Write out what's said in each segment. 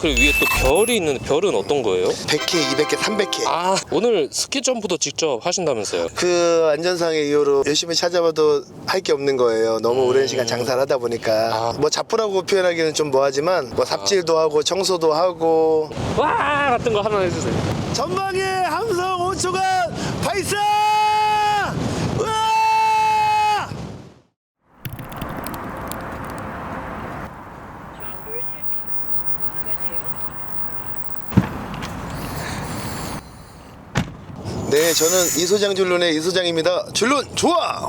그리고 위에 또 별이 있는데 별은 어떤 거예요? 100회, 200회, 300회. 아 오늘 스키 점프도 직접 하신다면서요? 그 안전상의 이유로 열심히 찾아봐도 할 게 없는 거예요. 너무 오랜 시간 장사를 하다 보니까 음. 아. 뭐 자포라고 표현하기는 좀 뭐하지만 뭐 삽질도 하고 청소도 하고 와 같은 거 하나 해주세요. 전방에 함성 5초간 발사! 우와! 네, 저는 이소장 줄론의 이소장입니다. 줄론 좋아!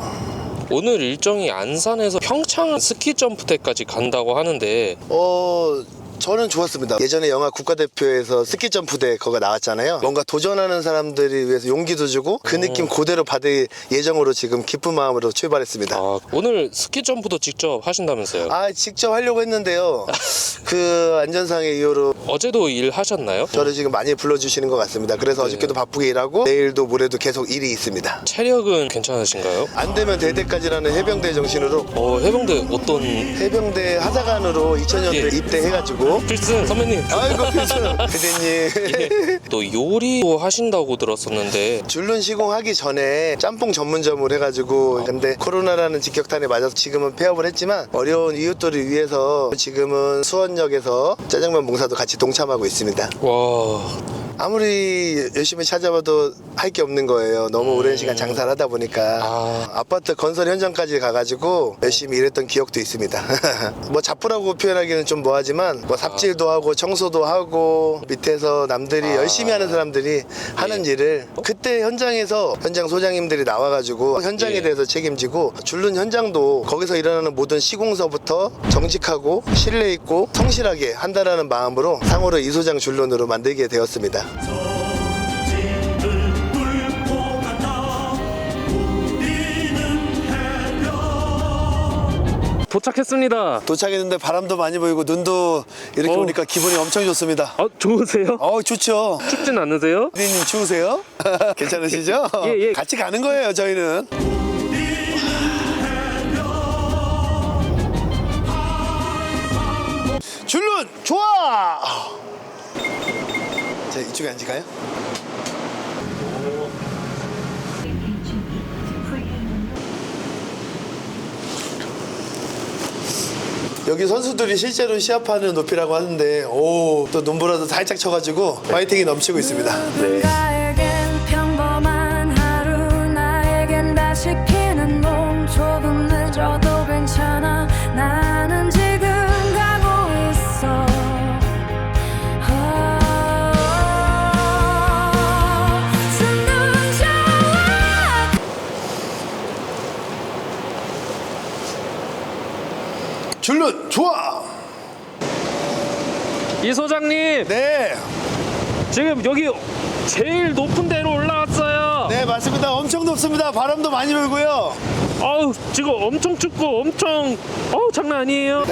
오늘 일정이 안산에서 평창 스키 점프대까지 간다고 하는데 어 저는 좋았습니다. 예전에 영화 국가대표에서 스키 점프대 거가 나왔잖아요. 뭔가 도전하는 사람들이 위해서 용기도 주고 그 느낌 그대로 받을 예정으로 지금 기쁜 마음으로 출발했습니다. 아, 오늘 스키 점프도 직접 하신다면서요? 아 직접 하려고 했는데요. 그 안전상의 이유로 어제도 일 하셨나요? 저를 지금 많이 불러주시는 것 같습니다. 그래서 어저께도 바쁘게 일하고 내일도 모레도 계속 일이 있습니다. 체력은 괜찮으신가요? 안 되면 될 때까지라는 해병대 정신으로 어 해병대 어떤 해병대 하사관으로 2000년도에 예. 입대해가지고 필승 선배님. 아이고 필승. 대대님. 또 요리도 하신다고 들었었는데. 줄눈 시공하기 전에 짬뽕 전문점을 해가지고 근데 코로나라는 직격탄에 맞아서 지금은 폐업을 했지만 어려운 이웃들을 위해서 지금은 수원역에서 짜장면 봉사도 같이 동참하고 있습니다. 와 아무리 열심히 찾아봐도 할 게 없는 거예요 너무 오랜 시간 장사를 하다 보니까 아. 아파트 건설 현장까지 가가지고 열심히 일했던 기억도 있습니다 뭐 자포라고 표현하기는 좀 뭐하지만 뭐 삽질도 하고 청소도 하고 밑에서 남들이 아. 열심히 하는 사람들이 하는 예. 일을 그때 현장에서 현장 소장님들이 나와가지고 현장에 예. 대해서 책임지고 줄눈 현장도 거기서 일어나는 모든 시공서부터 정직하고 신뢰 있고 성실하게 한다라는 마음으로 상호를 이소장 줄눈으로 만들게 되었습니다. 도착했습니다. 도착했는데 바람도 많이 보이고 눈도 이렇게 어우. 오니까 기분이 엄청 좋습니다. 아 좋으세요? 어 좋죠. 춥진 않으세요? 피디님 추우세요? 괜찮으시죠? 예, 예. 같이 가는 거예요 저희는. 줄눈 좋아. 자 이쪽에 앉을까요? 여기 선수들이 실제로 시합하는 높이라고 하는데 오 또 눈보라도 살짝 쳐가지고 파이팅이 넘치고 있습니다. 누 줄눈 좋아. 이 소장님 네. 지금 여기 제일 높은 데로 올라왔어요. 네 맞습니다. 엄청 높습니다. 바람도 많이 불고요. 아우 지금 엄청 춥고 엄청 어우 장난 아니에요.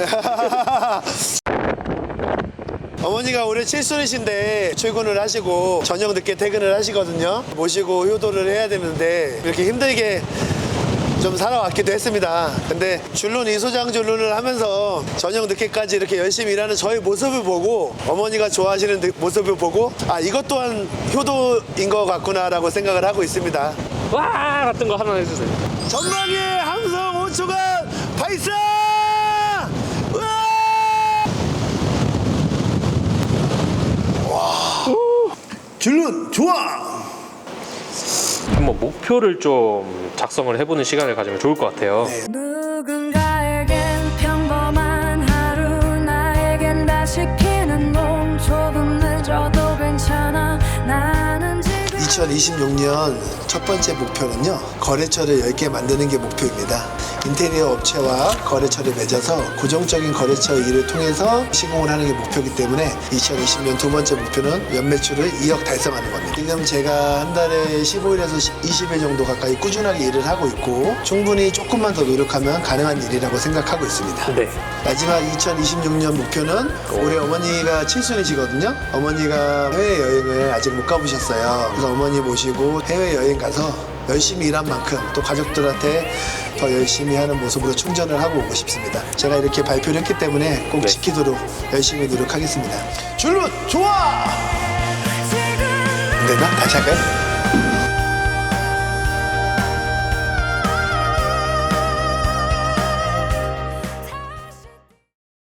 어머니가 올해 칠순이신데 출근을 하시고 저녁 늦게 퇴근을 하시거든요. 모시고 효도를 해야 되는데 이렇게 힘들게 좀 살아왔기도 했습니다. 근데 줄눈 이소장 줄눈을 하면서 저녁 늦게까지 이렇게 열심히 일하는 저의 모습을 보고 어머니가 좋아하시는 느- 모습을 보고 아 이것 또한 효도인 것 같구나라고 생각을 하고 있습니다. 와 같은 거 하나 해주세요. 전방에 함성 5초간 발사! 우와! 와. 줄눈 좋아. 한번 목표를 좀 작성을 해보는 시간을 가지면 좋을 것 같아요. 누군가에겐 평범한 하루 나에겐 다 시 키는 몸 조금 2026년 첫 번째 목표는요 거래처를 10개 만드는 게 목표입니다 인테리어 업체와 거래처를 맺어서 고정적인 거래처 일을 통해서 시공을 하는 게 목표이기 때문에 2020년 두 번째 목표는 연매출을 2억 달성하는 겁니다 지금 제가 한 달에 15일에서 20일 정도 가까이 꾸준하게 일을 하고 있고 충분히 조금만 더 노력하면 가능한 일이라고 생각하고 있습니다 네. 마지막 2026년 목표는 올해 어머니가 칠순이시거든요. 어머니가 해외 여행을 아직 못 가보셨어요. 그래서 어머니 모시고 해외 여행 가서 열심히 일한 만큼 또 가족들한테 더 열심히 하는 모습으로 충전을 하고 오고 싶습니다. 제가 이렇게 발표를 했기 때문에 꼭 네. 지키도록 열심히 노력하겠습니다. 줄로 좋아! 안 되나? 다시 할까요?